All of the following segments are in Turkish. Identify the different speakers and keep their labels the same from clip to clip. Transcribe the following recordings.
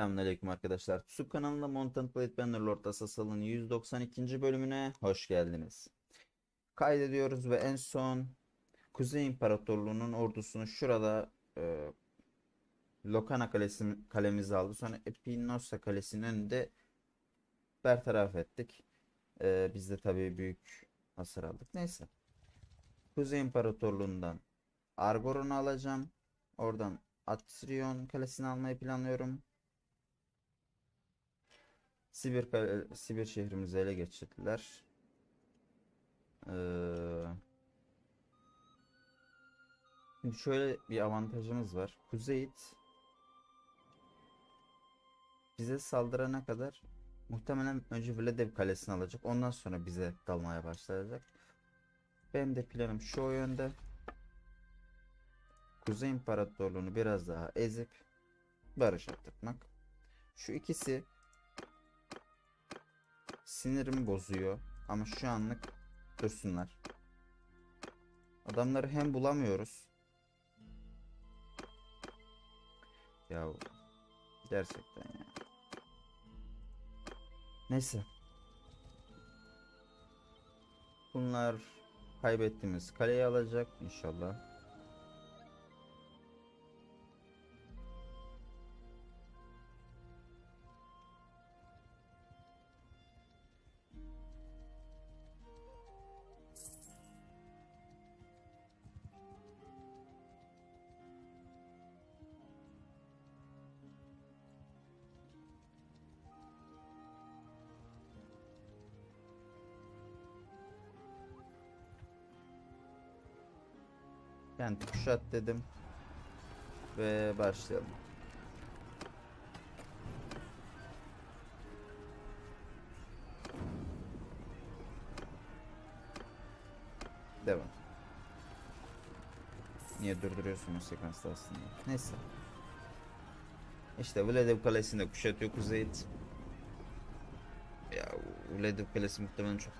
Speaker 1: Selamünaleyküm arkadaşlar. Tsuk kanalında Mountain Blade Bannerlord Asasal'ın 192. bölümüne hoş geldiniz. Kaydediyoruz ve en son Kuzey İmparatorluğu'nun ordusunu şurada e, Lokana Kalesi, kalemizi aldı. Sonra Epinosa Kalesi'nin önünde bertaraf ettik. E, biz de tabii büyük hasar aldık. Neyse. Kuzey İmparatorluğu'ndan Argoron'u alacağım. Oradan Atrion Kalesi'ni almayı planlıyorum. Sibir, Sibir şehrimizi ele geçirdiler. Ee, şimdi şöyle bir avantajımız var. Kuzeyit bize saldırana kadar muhtemelen önce Vladev Kalesi'ni alacak. Ondan sonra bize dalmaya başlayacak. Benim de planım şu yönde. Kuzey İmparatorluğunu biraz daha ezip barış yaptırmak. Şu ikisi sinirimi bozuyor ama şu anlık dursunlar. Adamları hem bulamıyoruz. Ya gerçekten ya. Neyse. Bunlar kaybettiğimiz kaleyi alacak inşallah. Kuşat dedim. Ve başlayalım. Devam. Niye durduruyorsun o sekansta aslında? Neyse. İşte Vladev Kalesi'nde kuşatıyor Kuzeyit. Ya Vladev Kalesi muhtemelen çok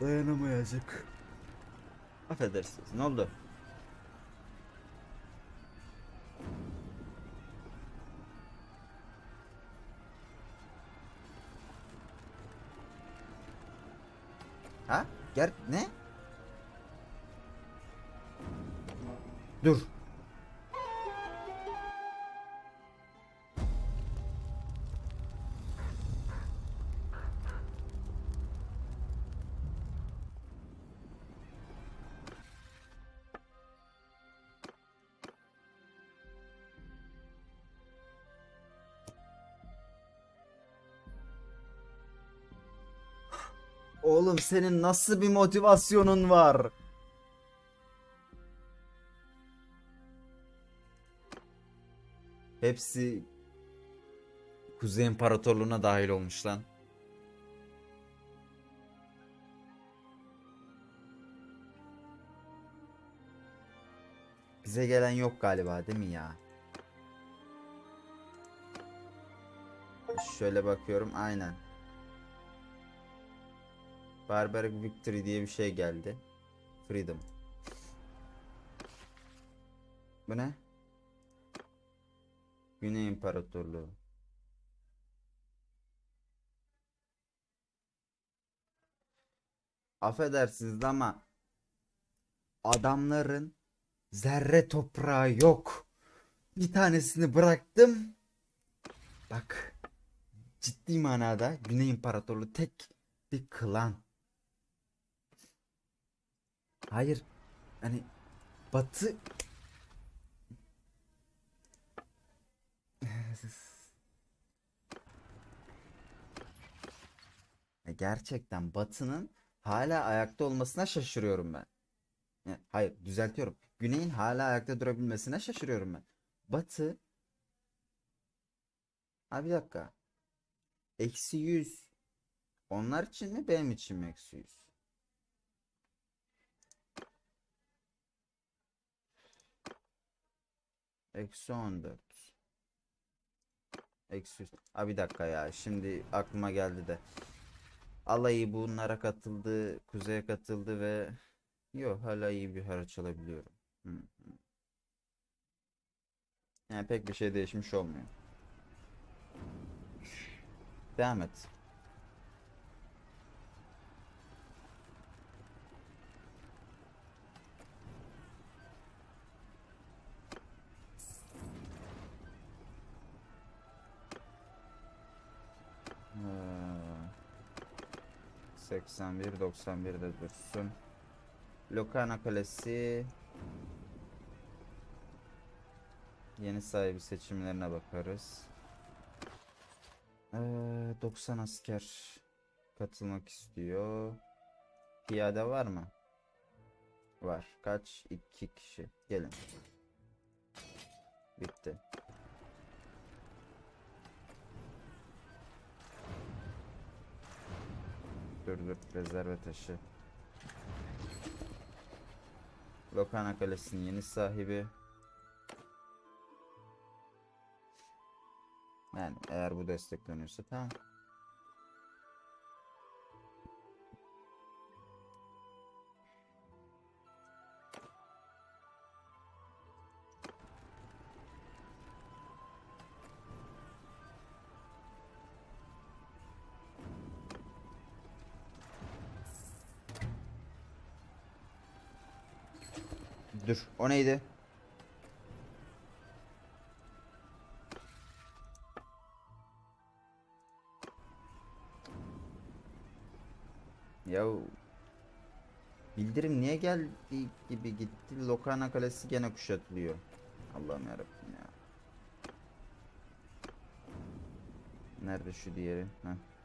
Speaker 1: dayanamayacak. Affedersiniz. Ne oldu? Ger ne? Dur. Oğlum senin nasıl bir motivasyonun var? Hepsi Kuzey İmparatorluğu'na dahil olmuş lan. Bize gelen yok galiba değil mi ya? Şöyle bakıyorum aynen. Barbaric Victory diye bir şey geldi. Freedom. Bu ne? Güney İmparatorluğu. Affedersiniz ama adamların zerre toprağı yok. Bir tanesini bıraktım. Bak ciddi manada Güney İmparatorluğu tek bir klan. Hayır. Hani Batı Ya Gerçekten Batı'nın hala ayakta olmasına şaşırıyorum ben. Hayır, düzeltiyorum. Güney'in hala ayakta durabilmesine şaşırıyorum ben. Batı Ha bir dakika. Eksi 100. Onlar için mi benim için mi eksi 100? Eksi 14. Eksi 3. Aa, bir dakika ya. Şimdi aklıma geldi de. Alayı bunlara katıldı. Kuzeye katıldı ve yok hala iyi bir haraç alabiliyorum. Yani pek bir şey değişmiş olmuyor. Devam et. 81 91'de dursun. Lokana Kalesi Yeni sahibi seçimlerine bakarız. Ee, 90 asker katılmak istiyor. Piyade var mı? Var. Kaç? 2 kişi. Gelin. Bitti. Dur dur. Rezerve taşı. Lokana Kalesi'nin yeni sahibi. Yani eğer bu destekleniyorsa tamam. Dur, o neydi? Ya bildirim niye geldi gibi gitti. Lokana Kalesi gene kuşatılıyor. Allah'ım yarabbim ya. Nerede şu diğeri? Heh.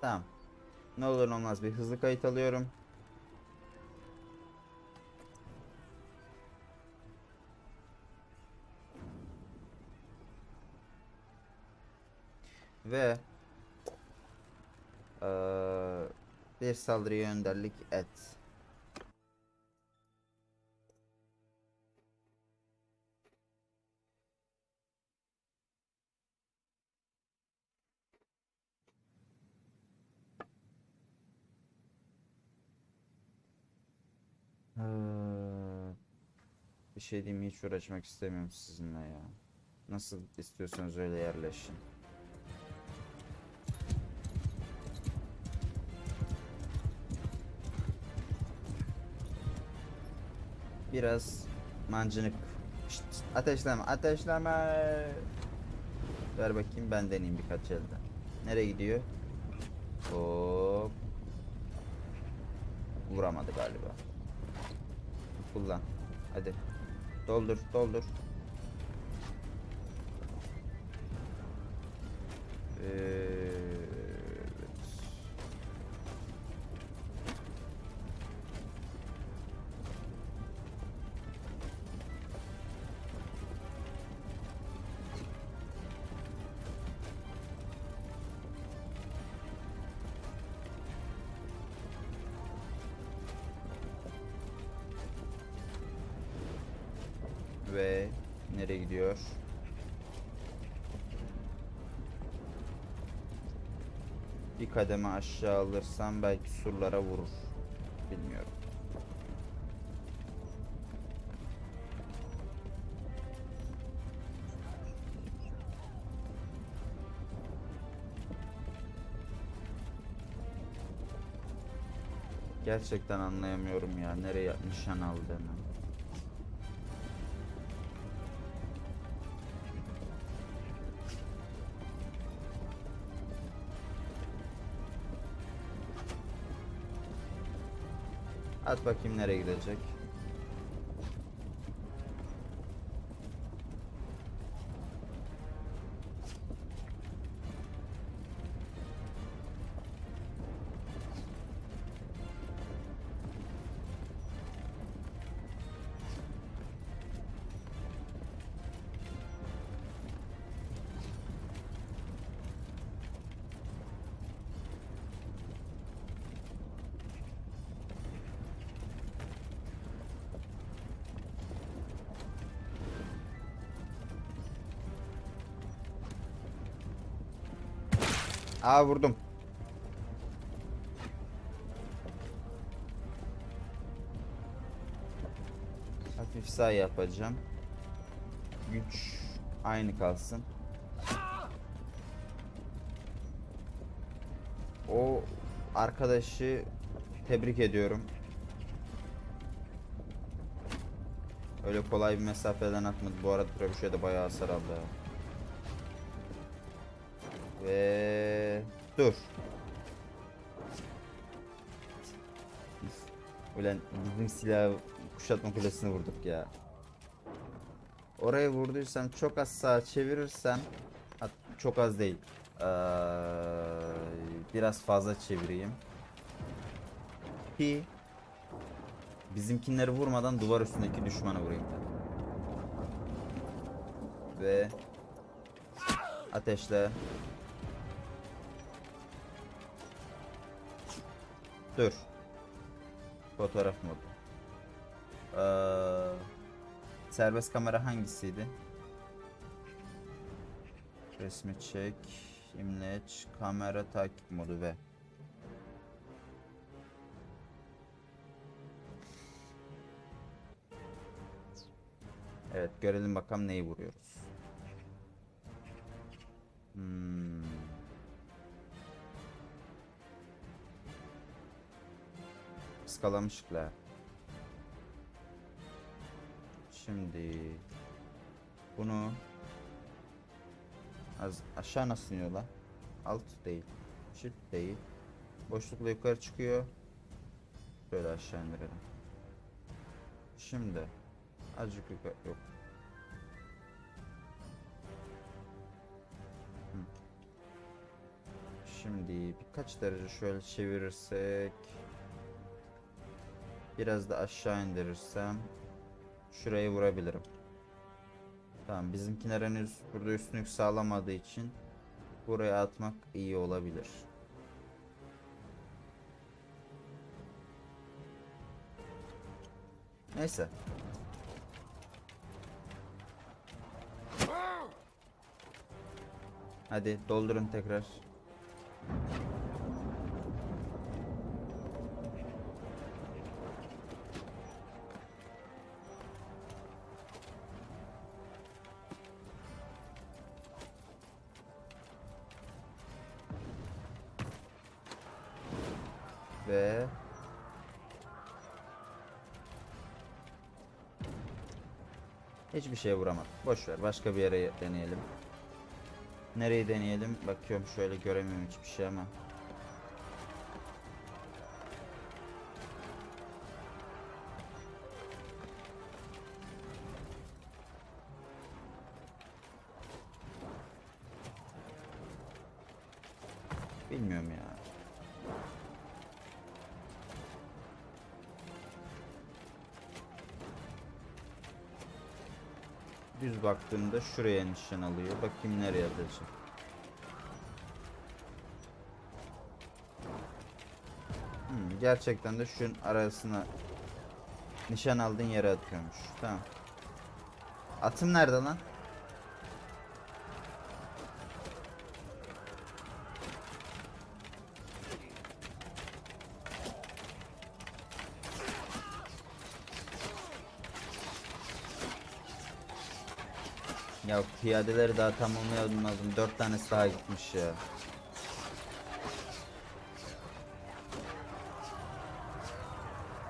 Speaker 1: Tamam. Ne olur olmaz bir hızlı kayıt alıyorum. Ve eee, bir saldırıya önderlik et. Şey diyeyim hiç uğraşmak istemiyorum sizinle ya. Nasıl istiyorsanız öyle yerleşin. Biraz mancınık. Şşt, ateşleme, ateşleme. Ver bakayım ben deneyeyim birkaç elde. Nereye gidiyor? Hop. Vuramadı galiba. Kullan. Hadi. Doldur, doldur. Evet. Ve nereye gidiyor? Bir kademe aşağı alırsam belki surlara vurur. Bilmiyorum. Gerçekten anlayamıyorum ya nereye nişan aldığını. At bakayım nereye gidecek. Aa vurdum. Hafif sağ yapacağım. Güç aynı kalsın. O arkadaşı tebrik ediyorum. Öyle kolay bir mesafeden atmadı. Bu arada Trebuchet de bayağı hasar aldı. ha. Ve dur. Ulan bizim silahı kuşatma kulesine vurduk ya. Oraya vurduysam çok az sağa çevirirsem çok az değil. Ee, biraz fazla çevireyim. Ki bizimkinleri vurmadan duvar üstündeki düşmanı vurayım. Ve ateşle. Dur. Fotoğraf modu. Ee, serbest kamera hangisiydi? Resmi çek, imleç, kamera takip modu ve Evet görelim bakalım neyi vuruyoruz. Hmm. Iskalamışlar. Şimdi bunu az aşağı nasıl iniyor lan? Alt değil. Shift değil. Boşlukla yukarı çıkıyor. Böyle aşağı indirelim. Şimdi azıcık yukarı yok. Şimdi birkaç derece şöyle çevirirsek biraz da aşağı indirirsem şurayı vurabilirim. Tamam bizimkiler henüz burada üstünlük sağlamadığı için buraya atmak iyi olabilir. Neyse. Hadi doldurun tekrar. Hiçbir şeye vuramadım. Boş ver. Başka bir yere deneyelim. Nereyi deneyelim? Bakıyorum şöyle göremiyorum hiçbir şey ama. Bilmiyorum baktığımda şuraya nişan alıyor. Bakayım nereye atacak. Hmm, gerçekten de şunun arasına nişan aldığın yere atıyormuş. Tamam. Atım nerede lan? Ya piyadeleri daha tamamlayalım lazım. Dört tanesi daha gitmiş ya.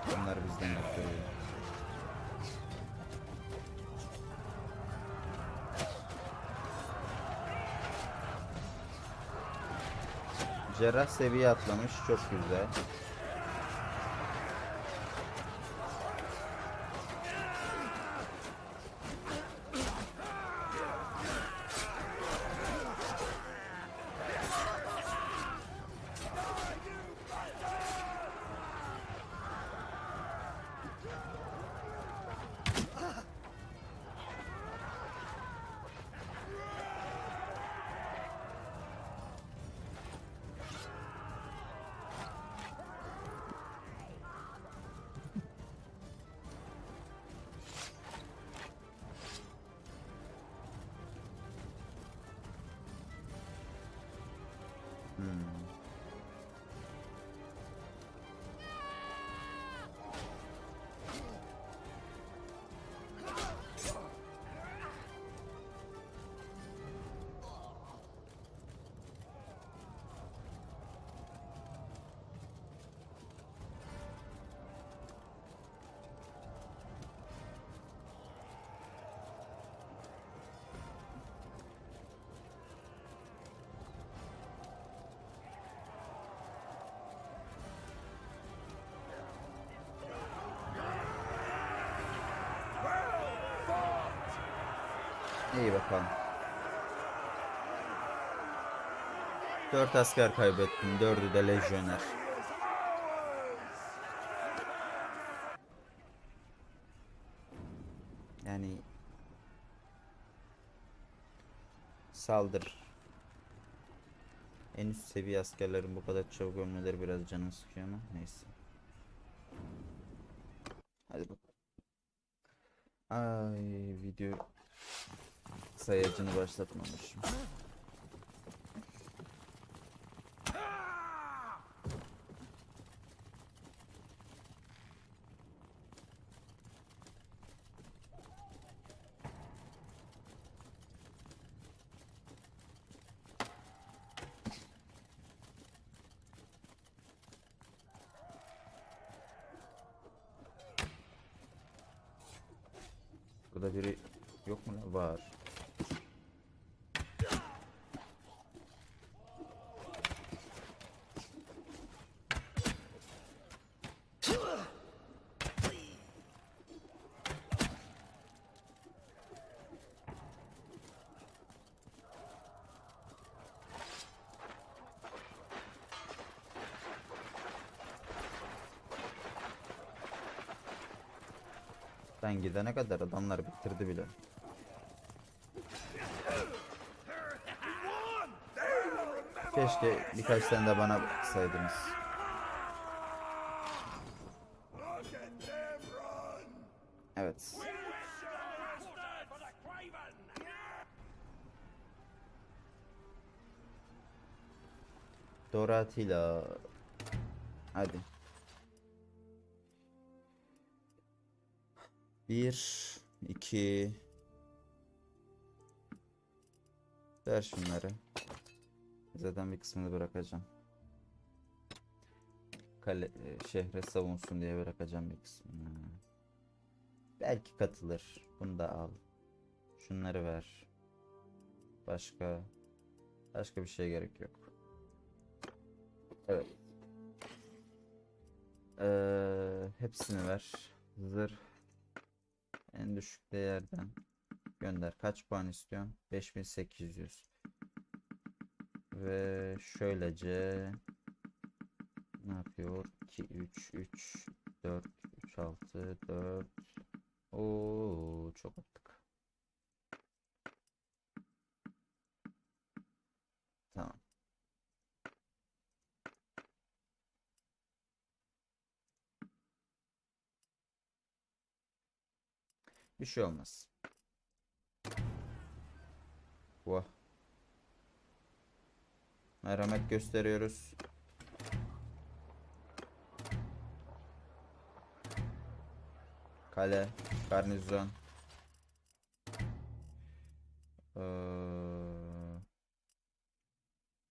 Speaker 1: Bunlar bizden yapıyor. Cerrah seviye atlamış. Çok güzel. Hmm. İyi bakalım. Dört asker kaybettim. Dördü de lejyoner. Yani saldır. En üst seviye askerlerin bu kadar çabuk ölmeleri biraz canını sıkıyor ama neyse. Hadi bakalım. Ay video sayacını başlatmamışım. Burada biri yok mu lan? Var. Ben gidene kadar adamlar bitirdi bile. Keşke birkaç tane de bana bıraksaydınız. Evet. Doratila. Hadi. Bir, iki. Ver şunları. Zaten bir kısmını bırakacağım. Kale, e, şehre savunsun diye bırakacağım bir kısmını. Belki katılır. Bunu da al. Şunları ver. Başka başka bir şeye gerek yok. Evet. Ee, hepsini ver. Zırh en düşük değerden gönder. Kaç puan istiyorsun? 5800. Ve şöylece ne yapıyor? 2 3 3 4 3 6 4 Oo çok attık. Tamam. Bir şey olmaz. Vah. Merhamet gösteriyoruz. Kale, garnizon. Ee,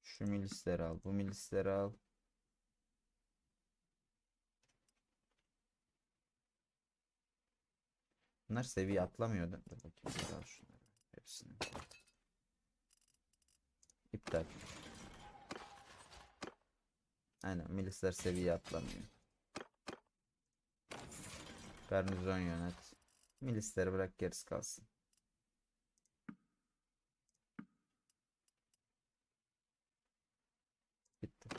Speaker 1: şu milisleri al, bu milisleri al. Bunlar seviye atlamıyor. Dur bakayım bir şunları. Hepsini. İptal. Aynen milisler seviye atlamıyor. Garnizon yönet. Milisleri bırak gerisi kalsın. Bitti.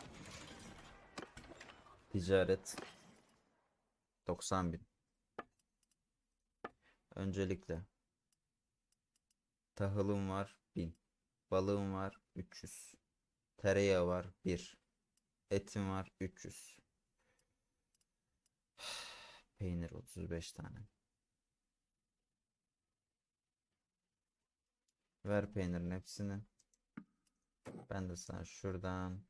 Speaker 1: Ticaret 90 bin. Öncelikle tahılım var 1000. Balığım var 300. Tereyağı var 1. Etim var 300. Peynir 35 tane. Ver peynirin hepsini. Ben de sana şuradan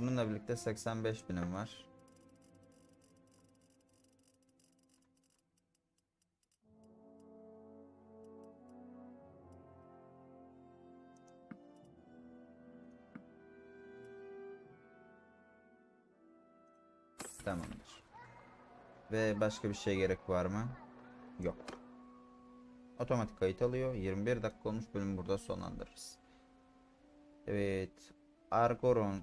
Speaker 1: Bununla birlikte 85 binim var. Tamamdır. Ve başka bir şey gerek var mı? Yok. Otomatik kayıt alıyor. 21 dakika olmuş bölümü burada sonlandırırız. Evet. Argoron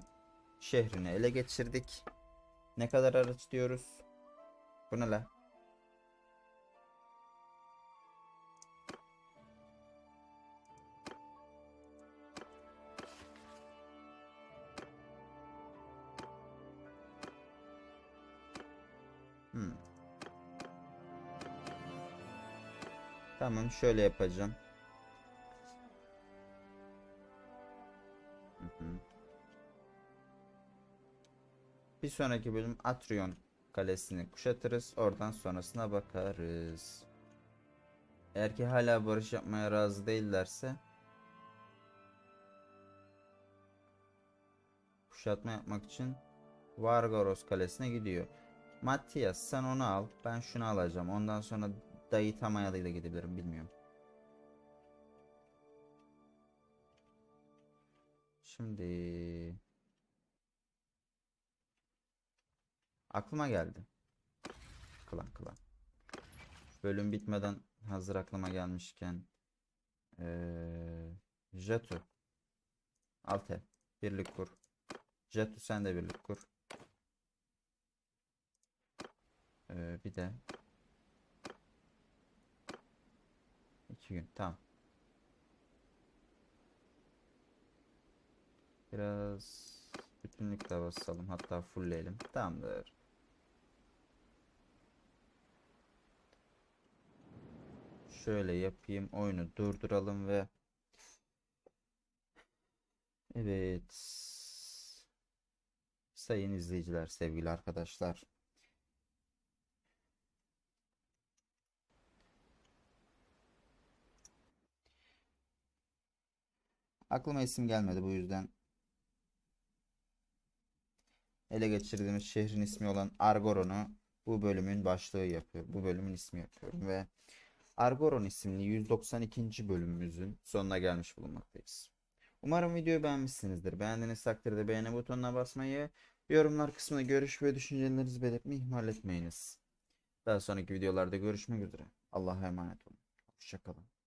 Speaker 1: şehrini ele geçirdik. Ne kadar araç diyoruz? Bu ne la? Hmm. Tamam şöyle yapacağım. Bir sonraki bölüm Atrion Kalesi'ni kuşatırız. Oradan sonrasına bakarız. Eğer ki hala barış yapmaya razı değillerse kuşatma yapmak için Vargaros Kalesi'ne gidiyor. Matias sen onu al. Ben şunu alacağım. Ondan sonra dayı Tamaya'da da gidebilirim bilmiyorum. Şimdi aklıma geldi. Klan klan. Bölüm bitmeden hazır aklıma gelmişken ee, Jetu Alte birlik kur. Jetu sen de birlik kur. Ee, bir de iki gün tamam. Biraz bütünlük de basalım hatta fullleyelim. Tamamdır. Şöyle yapayım oyunu durduralım ve Evet sayın izleyiciler sevgili arkadaşlar Aklıma isim gelmedi bu yüzden. Ele geçirdiğimiz şehrin ismi olan Argoron'u bu bölümün başlığı yapıyor. Bu bölümün ismi yapıyorum ve Argoron isimli 192. bölümümüzün sonuna gelmiş bulunmaktayız. Umarım videoyu beğenmişsinizdir. Beğendiğiniz takdirde beğeni butonuna basmayı, yorumlar kısmına görüş ve düşüncelerinizi belirtmeyi ihmal etmeyiniz. Daha sonraki videolarda görüşmek üzere. Allah'a emanet olun. Hoşçakalın.